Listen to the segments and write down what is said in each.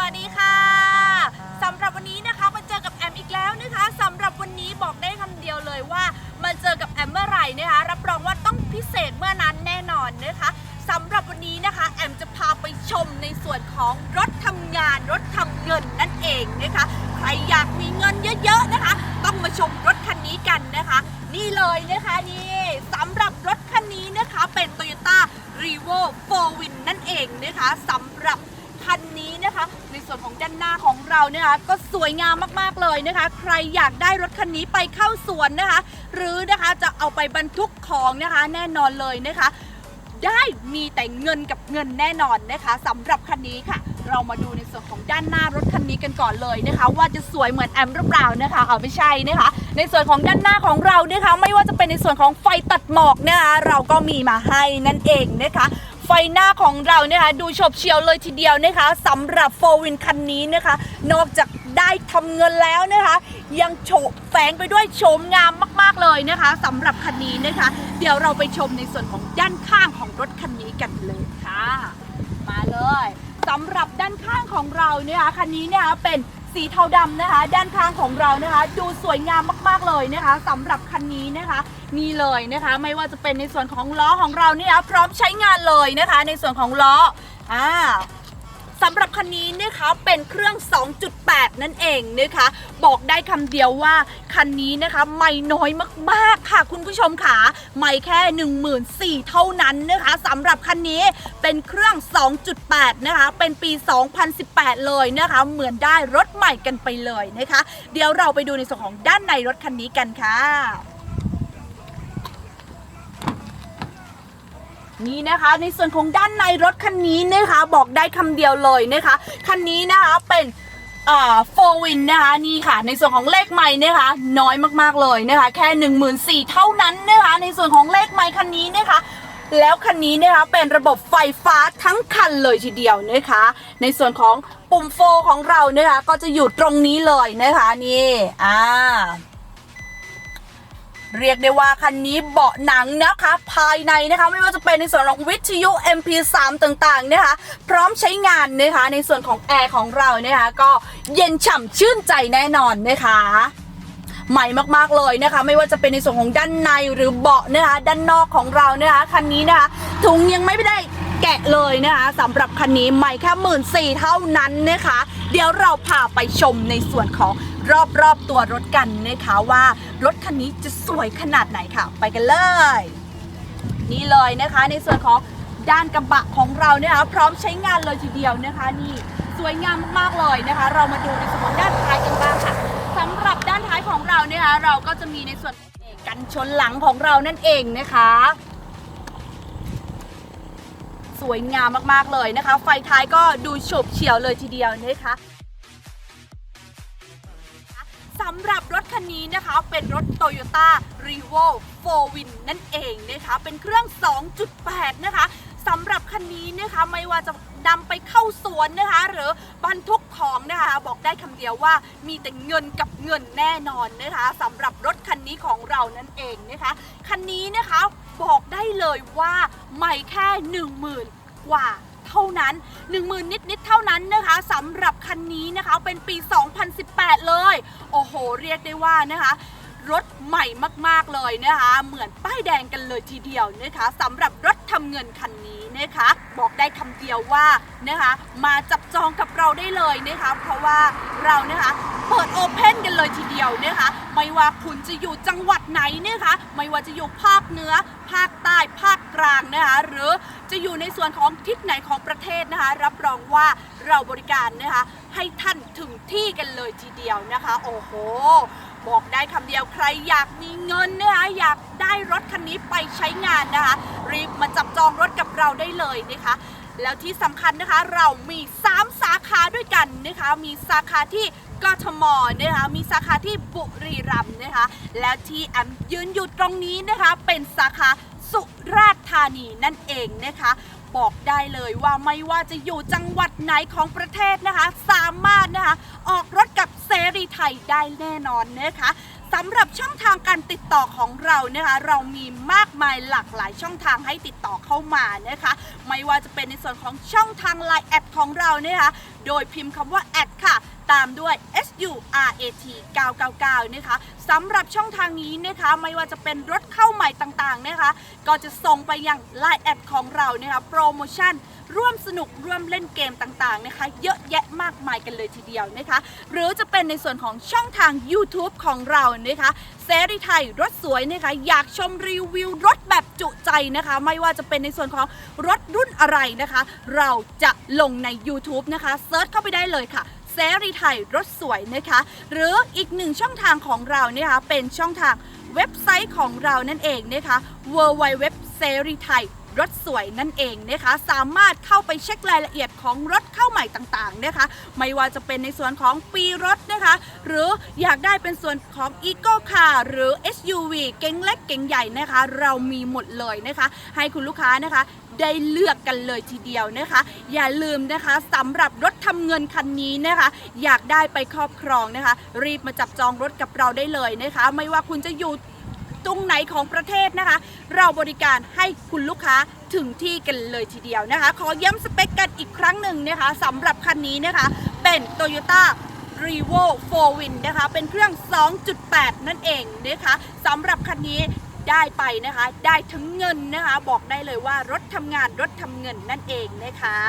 วัสดีค่ะสำหรับวันนี้นะคะมาเจอกับแอมอีกแล้วนะคะสำหรับวันนี้บอกได้คำเดียวเลยว่ามาเจอกับแอมเมื่อไหร่นะคะ รับรองว่าต้องพิเศษเมื่อนั้นแน่นอนนะคะสำหรับวันนี้นะคะแอมจะพาไปชมในส่วนของรถทำงานรถทำเงินนั่นเองนะคะใครอยากมีเงินเยอะๆนะคะ ต้องมาชมรถคันนี้กันนะคะ นี่เลยนะคะนี่สำหรับรถคันนี้นะคะเป็น Toyota r e v o 4 Win นั่นเองนะคะสำหรับ คันนี้นะคะในส่วน ของด้านหน้าของเราเนี่ยนะคะก็สวยงามมากๆเลยนะคะ ใครอยากได้รถคันนี้ไปเข้าสวนนะคะ หรือนะคะจะเอาไปบรรทุกของนะคะ แน่นอนเลยนะคะ ได้มีแต่เงินกับเงินแน่นอนนะคะสำหรับคันนี้ค่ะ เรามาดูในส่วนของด้านหน้ารถคันนี้กันก่อนเลยนะคะ ว่าจะสวยเหมือนแอมหรือเปล่านะคะเอาไม่ใช่นะคะ ในส่วนของด้านหน้าของเรานะคะ ไม่ว่าจะเป็นในส่วนของไฟตัดหมอกนะคะเราก็มีมาให้นั่นเองนะคะไฟหน้าของเราเนี่ยค่ะดูฉบเฉียวเลยทีเดียวนะคะสำหรับโฟวินคันนี้นะคะ นอกจากได้ทำเงินแล้วนะคะ ยังโฉบแฝงไปด้วยโฉมงามมาก ๆ เลยนะคะสำหรับคันนี้นะคะ เดี๋ยวเราไปชมในส่วนของด้านข้างของรถคันนี้กันเลยค่ะ มาเลยสำหรับด้านข้างของเราเนี่ยค่ะคันนี้เนี่ยค่ะเป็นสีเทาดำนะคะ ด้านข้างของเรานะคะ ดูสวยงามมาก ๆ เลยนะคะสำหรับคันนี้นะคะ นี่เลยนะคะ ไม่ว่าจะเป็นในส่วนของล้อของเราเนี่ยพร้อมใช้งานเลยนะคะ ในส่วนของล้ออ่าสำหรับคันนี้นะคะเป็นเครื่อง 2.8 นั่นเองนะคะ บอกได้คำเดียวว่าคันนี้นะคะไม่น้อยมากๆค่ะคุณผู้ชมค่ะไม่แค่ 14,000เท่านั้นนะคะสำหรับคันนี้เป็นเครื่อง 2.8 นะคะ เป็นปี 2018 เลยนะคะ เหมือนได้รถใหม่กันไปเลยนะคะ เดี๋ยวเราไปดูในส่วนของด้านในรถคันนี้กันค่ะ นี่นะคะ ในส่วนของด้านในรถคันนี้นะคะ บอกได้คำเดียวเลยนะคะ คันนี้นะคะเป็นอ่าโฟวินนะคะนี่ค่ะ ในส่วนของเลขไม้นะคะ น้อยมากๆเลยนะคะ แค่1 4 0 0 0เท่านั้นนะคะ ในส่วนของเลขไม้คันนี้นะคะแล้วคันนี้นะคะเป็นระบบไฟฟ้าทั้งคันเลยทีเดียวนะคะ ในส่วนของปุ่มโฟของเรานะคะก็จะอยู่ตรงนี้เลยนะคะนี่อ่า เรียกได้ว่าคันนี้เบาะหนังนะคะ ภายในนะคะไม่ว่าจะเป็นในส่วนของวิทยุ MP3 ต่างๆนะคะ พร้อมใช้งานนะคะในส่วนของแอร์ของเรานะคะก็เย็นฉ่ำชื่นใจแน่นอนนะคะใหม่มากๆเลยนะคะ ไม่ว่าจะเป็นในส่วนของด้านในหรือเบาะนะคะด้านนอกของเรานะคะคันนี้นะคะถุงยังไม่ได้แกะเลยนะคะสำหรับคันนี้ใหม่แค่หมื่นสี่เท่านั้นนะคะ เดี๋ยวเราพาไปชมในส่วนของรอบๆตัวรถกันนะคะว่า รถคันนี้จะสวยขนาดไหนค่ะ ไปกันเลย นี่เลยนะคะในส่วนของด้านกระบะของเราเนี่ยค่ะพร้อมใช้งานเลยทีเดียวนะคะนี่สวยงามมากๆเลยนะคะ เรามาดูในส่วนของด้านท้ายกันบ้างค่ะสำหรับด้านท้ายของเราเนี่ยค่ะเราก็จะมีในส่วนกันชนหลังของเรานั่นเองนะคะ สวยงามมากๆเลยนะคะ ไฟท้ายก็ดูฉบเฉียวเลยทีเดียวนะคะำหรับรถคันนี้นะคะ เป็นรถ Toyota r e v o 4 Win นั่นเองนะคะ เป็นเครื่อง 2.8 นะคะสำหรับคันนี้นะคะไม่ว่าจะนำไปเข้าสวนนะคะ หรือบรรทุกของนะคะ บอกได้คำเดียวว่ามีแต่เงินกับเงินแน่นอนนะคะสำหรับรถคันนี้ของเรานั่นเองนะคะ คันนี้นะคะบอกได้เลยว่าไม่แค่ 10,000 กว่า เท่านั้น 1 0,000นิดนิดๆเท่านั้นนะคะสำหรับคันนี้นะคะเป็นปี 2018 เลย โอ้โห เรียกได้ว่านะคะรถใหม่มากๆเลยนะคะ เหมือนป้ายแดงกันเลยทีเดียวนะคะสำหรับรถทำเงินคันนี้นะคะ บอกได้คำเดียวว่านะคะ มาจับจองกับเราได้เลยนะคะ เพราะว่าเรานะคะ เปิดโอเพนกันเลยทีเดียวนะคะ ไม่ว่าคุณจะอยู่จังหวัดไหนเนะคะไม่ว่าจะอยู่ภาคเหนือ ภาคใต้ภาคกลางนะคะหรือจะอยู่ในส่วนของทิศไหนของประเทศนะคะ รับรองว่าเราบริการนะคะให้ท่านถึงที่กันเลยทีเดียวนะคะ โอ้โห บอกได้คำเดียวใครอยากมีเงินนะคะอยากได้รถคันนี้ไปใช้งานนะคะ รีบมาจับจองรถกับเราได้เลยนะคะแล้วที่สำคัญนะคะเรามี 3 สาขาด้วยกันนะคะ มีสาขาที่ กทมนะคะมีสาขาที่บุรีรัมย์นะคะ แล้วที่แอมยืนอยู่ตรงนี้นะคะเป็นสาขาสุราษฎร์ธานีนั่นเองนะคะบอกได้เลยว่าไม่ว่าจะอยู่จังหวัดไหนของประเทศนะคะ สามารถนะคะออกรถกับเสรีไทยได้แน่นอนนะคะสำหรับช่องทางการติดต่อของเรานะคะเรามีมากมายหลากหลายช่องทางให้ติดต่อเข้ามานะคะ ไม่ว่าจะเป็นในส่วนของช่องทาง Line แอดของเรานะคะโดยพิมพ์คำว่าแอดค่ะ ตามด้วย S U R A T 999 นะคะสำหรับช่องทางนี้นะคะไม่ว่าจะเป็นรถเข้าใหม่ต่างๆนะคะ ก็จะส่งไปยัง Line แอดของเรานะคะโปรโมชั่นร่วมสนุกร่วมเล่นเกมต่างๆนะคะ เยอะแยะมากมายกันเลยทีเดียวนะคะ หรือจะเป็นในส่วนของช่องทาง YouTube ของเรานะคะเสรีไทยรถสวยนะคะอยากชมรีวิวรถแบบจุใจนะคะ ไม่ว่าจะเป็นในส่วนของรถรุ่นอะไรนะคะ เราจะลงใน YouTube นะคะเซิร์ชเข้าไปได้เลยค่ะ รีไทยรถสวยนะคะ หรืออีกหนึ่งช่องทางของเราเนี่ยค่ะเป็นช่องทางเว็บไซต์ของเรานั่นเองนะคะ w w w เสรีไทยรถสวยนั่นเองนะคะ สามารถเข้าไปเช็ครายละเอียดของรถเข้าใหม่ต่างๆนะคะ ไม่ว่าจะเป็นในส่วนของปีรถนะคะ หรืออยากได้เป็นส่วนของ e c o Car หรือ SUV เก๋งเล็กเก๋งใหญ่นะคะ เรามีหมดเลยนะคะ ให้คุณลูกค้านะคะ ได้เลือกกันเลยทีเดียวนะคะ อย่าลืมนะคะสำหรับรถทำเงินคันนี้นะคะ อยากได้ไปครอบครองนะคะ รีบมาจับจองรถกับเราได้เลยนะคะ ไม่ว่าคุณจะอยู่ตรงไหนของประเทศนะคะ เราบริการให้คุณลูกค้าถึงที่กันเลยทีเดียวนะคะ ขอย้ำสเปคกันอีกครั้งหนึ่งนะคะสำหรับคันนี้นะคะ เป็น Toyota r e v o 4 Win นะคะ เป็นเครื่อง 2.8 นั่นเองนะคะสำหรับคันนี้ ได้ไปนะคะ ได้ทั้งเงินนะคะ บอกได้เลยว่ารถทำงานรถทำเงินนั่นเองนะคะ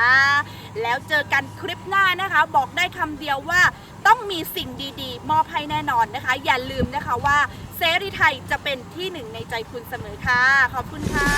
แล้วเจอกันคลิปหน้านะคะ บอกได้คำเดียวว่าต้องมีสิ่งดีๆ มอบให้แน่นอนนะคะ อย่าลืมนะคะว่าเสรีไทยจะเป็นที่หนึ่งในใจคุณเสมอค่ะ ขอบคุณค่ะ